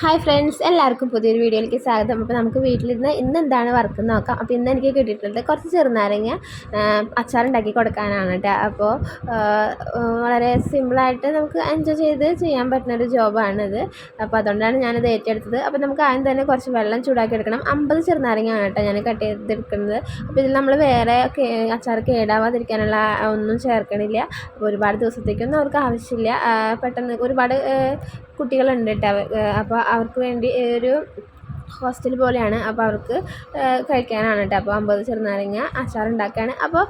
Hi friends എല്ലാവർക്കും പുതിയൊരു വീഡിയോയിലേക്ക് സ്വാഗതം. അപ്പോൾ നമുക്ക് വീട്ടിലിരുന്ന് ഇന്ന് എന്താണ് വർക്ക് നോക്കാം. അപ്പോൾ ഇന്ന് എനിക്ക് കിട്ടിയിട്ടുള്ളത് കുറച്ച് ചെറുനാരങ്ങ അച്ചാറുണ്ടാക്കി കൊടുക്കാനാണ് കേട്ടോ അപ്പോൾ വളരെ സിമ്പിളായിട്ട് നമുക്ക് എൻജോയ് ചെയ്ത് ചെയ്യാൻ പറ്റുന്ന ഒരു ജോബാണിത് അപ്പോൾ അതുകൊണ്ടാണ് ഞാനത് ഏറ്റെടുത്തത്. അപ്പോൾ നമുക്ക് ആദ്യം തന്നെ കുറച്ച് വെള്ളം ചൂടാക്കി എടുക്കണം. അമ്പത് ചെറുനാരങ്ങയാണ് കേട്ടോ ഞാൻ കട്ട് ചെയ്തെടുക്കുന്നത്. അപ്പോൾ ഇതിൽ നമ്മൾ വേറെ അച്ചാർ കേടാവാതിരിക്കാനുള്ള ഒന്നും ചേർക്കണില്ല. അപ്പോൾ ഒരുപാട് ദിവസത്തേക്കൊന്നും അവർക്ക് ആവശ്യമില്ല. പെട്ടെന്ന് ഒരുപാട് കുട്ടികളുണ്ട് കേട്ടോ അപ്പോൾ അവർക്ക് വേണ്ടി ഒരു ഹോസ്റ്റൽ പോലെയാണ്. അപ്പോൾ അവർക്ക് കഴിക്കാനാണ് കേട്ടോ അപ്പോൾ അമ്പത് ചെറുനാരങ്ങ അച്ചാർ ഉണ്ടാക്കുകയാണ് അപ്പോൾ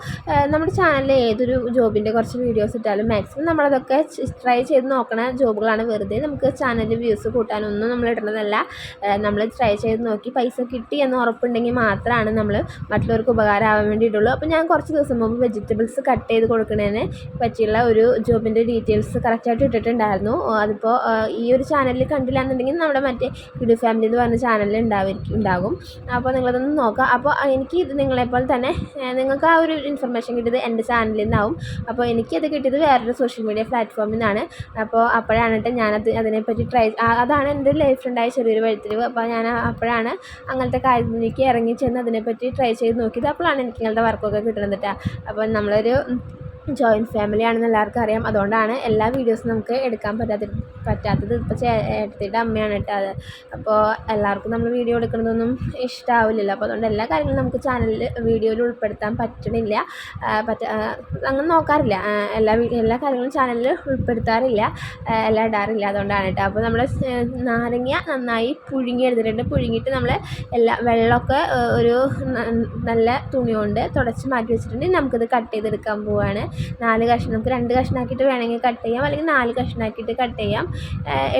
നമ്മുടെ ചാനലിൽ ഏതൊരു ജോബിന്റെ കുറച്ച് വീഡിയോസ് ഇട്ടാലും മാക്സിമം നമ്മളതൊക്കെ ട്രൈ ചെയ്ത് നോക്കണ ജോബുകളാണ് വെറുതെ നമുക്ക് ചാനലിൽ വ്യൂസ് കൂട്ടാനൊന്നും നമ്മൾ ഇടുന്നതല്ല. നമ്മൾ ട്രൈ ചെയ്ത് നോക്കി പൈസ കിട്ടി എന്ന് ഉറപ്പുണ്ടെങ്കിൽ മാത്രമാണ് നമ്മൾ മറ്റുള്ളവർക്ക് ഉപകാരമാവാൻ വേണ്ടിയിട്ടുള്ളൂ. അപ്പോൾ ഞാൻ കുറച്ച് ദിവസം മുമ്പ് വെജിറ്റബിൾസ് കട്ട് ചെയ്ത് കൊടുക്കുന്നതിന് പറ്റിയുള്ള ഒരു ജോബിന്റെ ഡീറ്റെയിൽസ് കറക്റ്റായിട്ട് ഇട്ടിട്ടുണ്ടായിരുന്നു. അതിപ്പോൾ ഈ ഒരു ചാനലിൽ കണ്ടില്ല എന്നുണ്ടെങ്കിൽ നമ്മുടെ മറ്റേ ഫാമിലി എന്ന് പറഞ്ഞ ചാനൽ ചാനലിൽ ഉണ്ടാവും ഉണ്ടാകും. അപ്പോൾ നിങ്ങളതൊന്ന് നോക്കുക അപ്പോൾ എനിക്ക് ഇത് നിങ്ങളെപ്പോലെ തന്നെ നിങ്ങൾക്ക് ആ ഒരു ഇൻഫർമേഷൻ കിട്ടിയത് എന്റെ ചാനലിൽ നിന്നാവും. അപ്പോൾ എനിക്കത് കിട്ടിയത് വേറൊരു സോഷ്യൽ മീഡിയ പ്ലാറ്റ്ഫോമിൽ നിന്നാണ്. അപ്പോൾ അപ്പോഴാണ് കേട്ടോ ഞാനത് അതിനെപ്പറ്റി ട്രൈ അതാണ് എന്റെ ലൈഫിലുണ്ടായ ചെറിയൊരു വഴിത്തിരിവ്. അപ്പോൾ ഞാൻ അപ്പോഴാണ് അങ്ങനത്തെ കാര്യത്തിലേക്ക് ഇറങ്ങി ചെന്ന് അതിനെപ്പറ്റി ട്രൈ ചെയ്ത് നോക്കിയത്. അപ്പോഴാണ് എനിക്ക് ഇങ്ങനത്തെ വർക്കൊക്കെ കിട്ടുന്നത് കേട്ടോ അപ്പോൾ നമ്മളൊരു ജോയിന്റ് ഫാമിലി ആണെന്ന് എല്ലാവർക്കും അറിയാം. അതുകൊണ്ടാണ് എല്ലാ വീഡിയോസും നമുക്ക് എടുക്കാൻ പറ്റാത്ത പറ്റാത്തത് ഇപ്പോൾ ചേട്ടത്തിയുടെ അമ്മയാണ് കേട്ടോ അത്. അപ്പോൾ എല്ലാവർക്കും നമ്മൾ വീഡിയോ എടുക്കുന്നതൊന്നും ഇഷ്ടമാവില്ലല്ലോ അപ്പോൾ അതുകൊണ്ട് എല്ലാ കാര്യങ്ങളും നമുക്ക് ചാനലിൽ വീഡിയോയിൽ ഉൾപ്പെടുത്താൻ പറ്റണില്ല. പറ്റ അങ്ങനെ നോക്കാറില്ല. എല്ലാ എല്ലാ കാര്യങ്ങളും ചാനലിൽ ഉൾപ്പെടുത്താറില്ല. എല്ലാം ഇടാറില്ല. അതുകൊണ്ടാണ് കേട്ടോ. അപ്പോൾ നമ്മൾ നാരങ്ങ നന്നായി പുഴുങ്ങി എടുത്തിട്ടുണ്ട് പുഴുങ്ങിയിട്ട് നമ്മൾ എല്ലാ വെള്ളമൊക്കെ ഒരു നല്ല തുണി കൊണ്ട് തുടച്ച് മാറ്റി വെച്ചിട്ടുണ്ട്. നമുക്കിത് കട്ട് ചെയ്തെടുക്കാൻ പോവുകയാണ് നാല് കഷ്ണം നമുക്ക് രണ്ട് കഷ്ണമാക്കിയിട്ട് വേണമെങ്കിൽ കട്ട് ചെയ്യാം. അല്ലെങ്കിൽ നാല് കഷ്ണമാക്കിയിട്ട് കട്ട് ചെയ്യാം.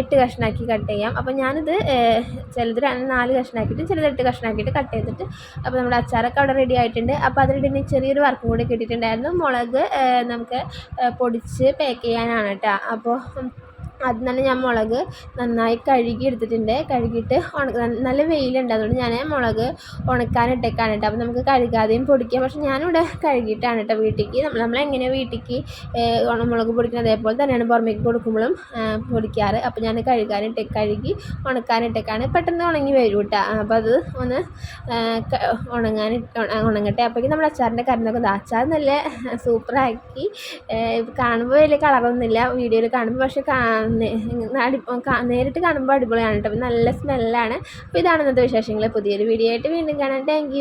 എട്ട് കഷ്ണമാക്കി കട്ട് ചെയ്യാം. അപ്പോൾ ഞാനിത് ചിലത് നാല് കഷ്ണമാക്കിയിട്ട് ചിലത് എട്ട് കഷ്ണമാക്കിയിട്ട് കട്ട് ചെയ്തിട്ട് അപ്പോൾ നമ്മുടെ അച്ചാറൊക്കെ അവിടെ റെഡി ആയിട്ടുണ്ട്. അപ്പോൾ അതിനിടയിൽ ചെറിയൊരു വർക്കും കൂടി കിട്ടിയിട്ടുണ്ടായിരുന്നു. മുളക് നമുക്ക് പൊടിച്ച് പാക്ക് ചെയ്യാനാണ് കേട്ടോ അപ്പോൾ ആദ്യം തന്നെ ഞാൻ മുളക് നന്നായി കഴുകി എടുത്തിട്ടുണ്ട്. കഴുകിയിട്ട് നല്ല വെയിലുണ്ട്. അതുകൊണ്ട് ഞാൻ മുളക് ഉണക്കാനിട്ടേക്കാണ് കേട്ടോ. അപ്പോൾ നമുക്ക് കഴുകാതെയും പൊടിക്കാം. പക്ഷേ ഞാനിവിടെ കഴുകിയിട്ടാണ് കേട്ടോ വീട്ടിലേക്ക്. നമ്മൾ നമ്മളെങ്ങനെയാണ് വീട്ടിലേക്ക് മുളക് പൊടിക്കുന്നത് അതേപോലെ തന്നെയാണ് പുറമേക്ക് കൊടുക്കുമ്പോഴും പൊടിക്കാറ്. അപ്പോൾ ഞാൻ കഴുകാനിട്ട് കഴുകി ഉണക്കാനിട്ടേക്കാണ് പെട്ടെന്ന് ഉണങ്ങി വരും കേട്ടോ. അപ്പോൾ അത് ഒന്ന് ഉണങ്ങാനിട്ട് ഉണങ്ങട്ടെ. അപ്പോഴേക്കും നമ്മുടെ അച്ചാറിന്റെ കരുന്നൊക്കെ അച്ചാർ നല്ല സൂപ്പറാക്കി. കാണുമ്പോൾ വലിയ കളറൊന്നുമില്ല വീഡിയോയിൽ കാണുമ്പോൾ. പക്ഷേ നേരിട്ട് കാണുമ്പോൾ അടിപൊളിയാണ് കേട്ടോ. നല്ല സ്മെല്ലാണ് അപ്പോൾ ഇതാണ് ഇന്നത്തെ വിശേഷങ്ങൾ പുതിയൊരു വീഡിയോ ആയിട്ട് വീണ്ടും കാണാം. താങ്ക്